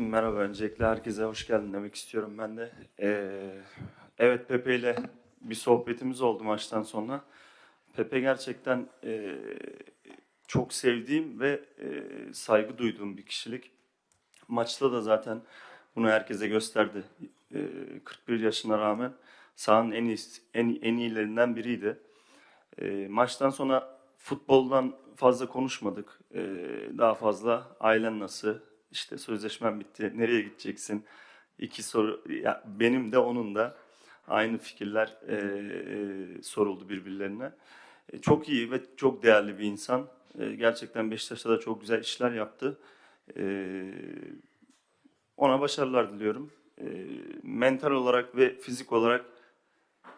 Merhaba öncelikle herkese hoş geldin demek istiyorum ben de. Ee, evet Pepe ile bir sohbetimiz oldu maçtan sonra. Pepe gerçekten e, çok sevdiğim ve e, saygı duyduğum bir kişilik. Maçta da zaten bunu herkese gösterdi. E, 41 yaşına rağmen sahanın en, iyi, en, en iyilerinden biriydi. E, maçtan sonra futboldan fazla konuşmadık. E, daha fazla ailen nasıl, işte sözleşmem bitti, nereye gideceksin? İki soru, ya benim de onun da aynı fikirler e, e, soruldu birbirlerine. E, çok iyi ve çok değerli bir insan. E, gerçekten Beşiktaş'ta da çok güzel işler yaptı. E, ona başarılar diliyorum. E, mental olarak ve fizik olarak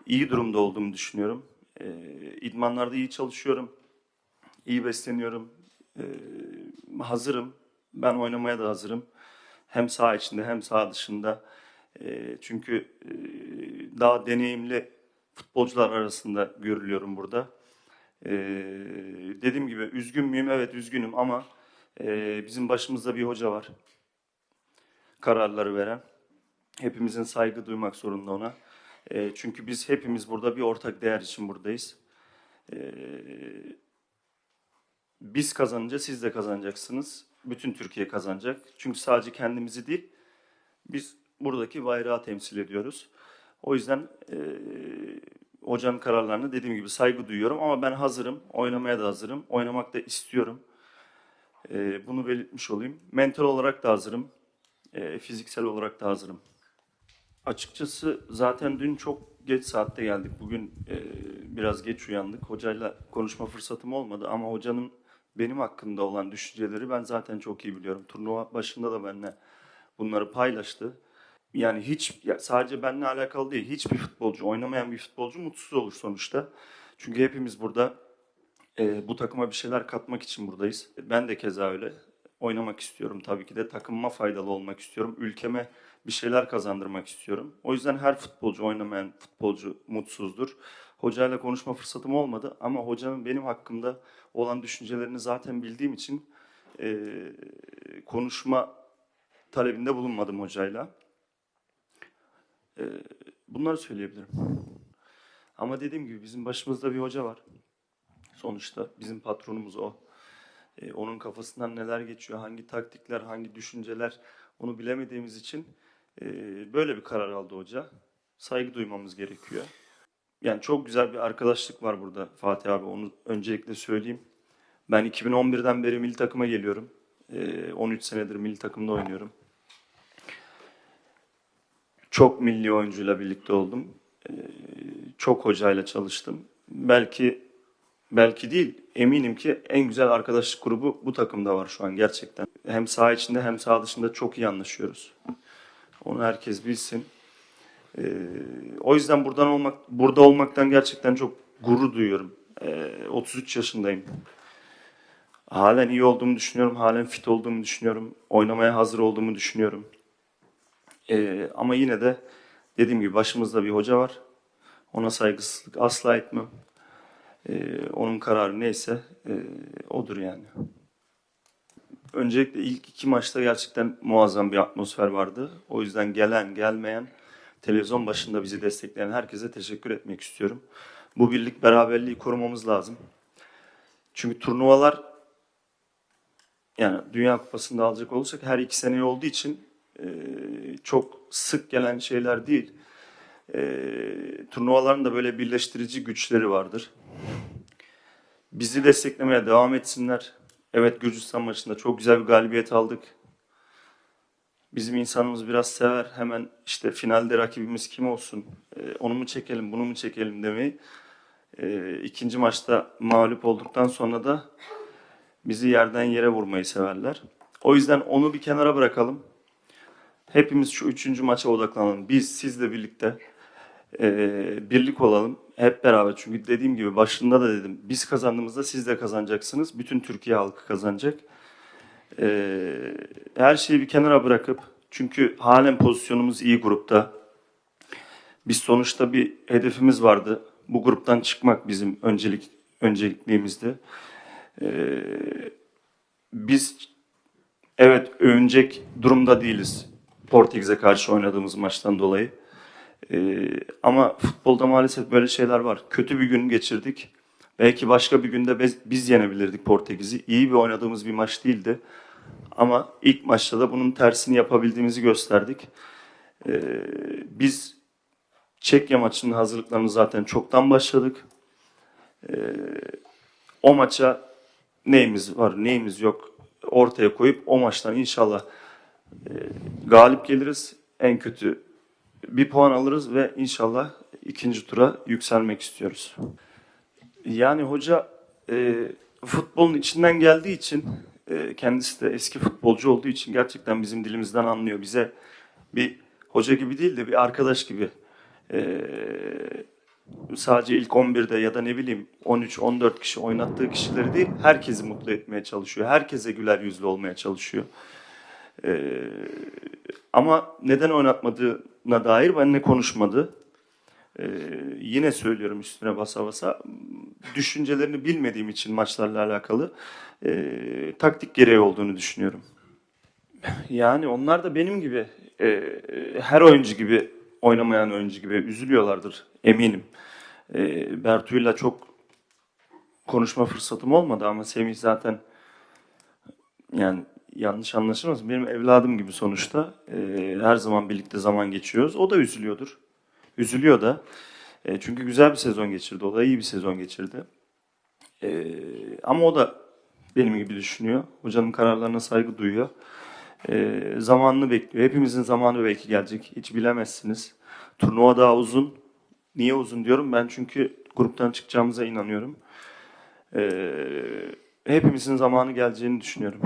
iyi durumda olduğumu düşünüyorum. E, idmanlarda iyi çalışıyorum. iyi besleniyorum. E, hazırım. Ben oynamaya da hazırım. Hem saha içinde hem saha dışında. E, çünkü e, daha deneyimli futbolcular arasında görülüyorum burada. E, dediğim gibi üzgün müyüm? Evet üzgünüm ama e, bizim başımızda bir hoca var. Kararları veren. Hepimizin saygı duymak zorunda ona. E, çünkü biz hepimiz burada bir ortak değer için buradayız. Biz kazanınca siz de kazanacaksınız. Bütün Türkiye kazanacak. Çünkü sadece kendimizi değil, biz buradaki bayrağı temsil ediyoruz. O yüzden e, hocanın kararlarına dediğim gibi saygı duyuyorum ama ben hazırım. Oynamaya da hazırım. Oynamak da istiyorum. E, bunu belirtmiş olayım. Mental olarak da hazırım. E, fiziksel olarak da hazırım. Açıkçası zaten dün çok geç saatte geldik. Bugün e, biraz geç uyandık. Hocayla konuşma fırsatım olmadı ama hocanın benim hakkında olan düşünceleri ben zaten çok iyi biliyorum. Turnuva başında da benimle bunları paylaştı. Yani hiç ya sadece benimle alakalı değil. Hiçbir futbolcu, oynamayan bir futbolcu mutsuz olur sonuçta. Çünkü hepimiz burada e, bu takıma bir şeyler katmak için buradayız. Ben de keza öyle. Oynamak istiyorum tabii ki de. Takımıma faydalı olmak istiyorum. Ülkeme bir şeyler kazandırmak istiyorum. O yüzden her futbolcu, oynamayan futbolcu mutsuzdur. Hocayla konuşma fırsatım olmadı ama hocanın benim hakkımda olan düşüncelerini zaten bildiğim için e, konuşma talebinde bulunmadım hocayla. E, bunları söyleyebilirim. Ama dediğim gibi bizim başımızda bir hoca var. Sonuçta bizim patronumuz o. E, onun kafasından neler geçiyor, hangi taktikler, hangi düşünceler onu bilemediğimiz için e, böyle bir karar aldı hoca. Saygı duymamız gerekiyor. Yani çok güzel bir arkadaşlık var burada Fatih abi. Onu öncelikle söyleyeyim. Ben 2011'den beri milli takıma geliyorum. E, 13 senedir milli takımda oynuyorum. Çok milli oyuncuyla birlikte oldum. E, çok hocayla çalıştım. Belki belki değil, eminim ki en güzel arkadaşlık grubu bu takımda var şu an gerçekten. Hem saha içinde hem saha dışında çok iyi anlaşıyoruz. Onu herkes bilsin. Ee, o yüzden buradan olmak, burada olmaktan gerçekten çok gurur duyuyorum. Ee, 33 yaşındayım. Halen iyi olduğumu düşünüyorum, halen fit olduğumu düşünüyorum, oynamaya hazır olduğumu düşünüyorum. Ee, ama yine de dediğim gibi başımızda bir hoca var. Ona saygısızlık asla etmem. Ee, onun kararı neyse e, odur yani. Öncelikle ilk iki maçta gerçekten muazzam bir atmosfer vardı. O yüzden gelen gelmeyen televizyon başında bizi destekleyen herkese teşekkür etmek istiyorum. Bu birlik beraberliği korumamız lazım. Çünkü turnuvalar yani Dünya Kupası'nda alacak olursak her iki sene olduğu için e, çok sık gelen şeyler değil. E, turnuvaların da böyle birleştirici güçleri vardır. Bizi desteklemeye devam etsinler. Evet Gürcistan maçında çok güzel bir galibiyet aldık. Bizim insanımız biraz sever. Hemen işte finalde rakibimiz kim olsun, e, onu mu çekelim, bunu mu çekelim demeyi. E, ikinci maçta mağlup olduktan sonra da bizi yerden yere vurmayı severler. O yüzden onu bir kenara bırakalım. Hepimiz şu üçüncü maça odaklanalım. Biz sizle birlikte e, birlik olalım. Hep beraber. Çünkü dediğim gibi başında da dedim. Biz kazandığımızda siz de kazanacaksınız. Bütün Türkiye halkı kazanacak. E, her şeyi bir kenara bırakıp çünkü halen pozisyonumuz iyi grupta. Biz sonuçta bir hedefimiz vardı. Bu gruptan çıkmak bizim öncelik öncelikliğimizdi. E, biz Evet, övünecek durumda değiliz Portekiz'e karşı oynadığımız maçtan dolayı. Ee, ama futbolda maalesef böyle şeyler var. Kötü bir gün geçirdik. Belki başka bir günde biz, yenebilirdik Portekiz'i. İyi bir oynadığımız bir maç değildi. Ama ilk maçta da bunun tersini yapabildiğimizi gösterdik. Ee, biz Çekya maçının hazırlıklarını zaten çoktan başladık. Ee, o maça neyimiz var, neyimiz yok ortaya koyup o maçtan inşallah e, galip geliriz. En kötü bir puan alırız ve inşallah ikinci tura yükselmek istiyoruz. Yani hoca e, futbolun içinden geldiği için e, kendisi de eski futbolcu olduğu için gerçekten bizim dilimizden anlıyor. Bize bir hoca gibi değil de bir arkadaş gibi e, sadece ilk 11'de ya da ne bileyim 13-14 kişi oynattığı kişileri değil herkesi mutlu etmeye çalışıyor. Herkese güler yüzlü olmaya çalışıyor. E, ama neden oynatmadığına dair benimle konuşmadı. Ee, yine söylüyorum üstüne basa basa düşüncelerini bilmediğim için maçlarla alakalı e, taktik gereği olduğunu düşünüyorum. Yani onlar da benim gibi e, her oyuncu gibi oynamayan oyuncu gibi üzülüyorlardır eminim. E, Bertu'yla çok konuşma fırsatım olmadı ama Semih zaten yani yanlış anlaşılmasın benim evladım gibi sonuçta E, her zaman birlikte zaman geçiriyoruz. O da üzülüyordur. Üzülüyor da. E, çünkü güzel bir sezon geçirdi. O da iyi bir sezon geçirdi. E, ama o da benim gibi düşünüyor. Hocanın kararlarına saygı duyuyor. E, zamanını bekliyor. Hepimizin zamanı belki gelecek. Hiç bilemezsiniz. Turnuva daha uzun. Niye uzun diyorum? Ben çünkü gruptan çıkacağımıza inanıyorum. E, hepimizin zamanı geleceğini düşünüyorum.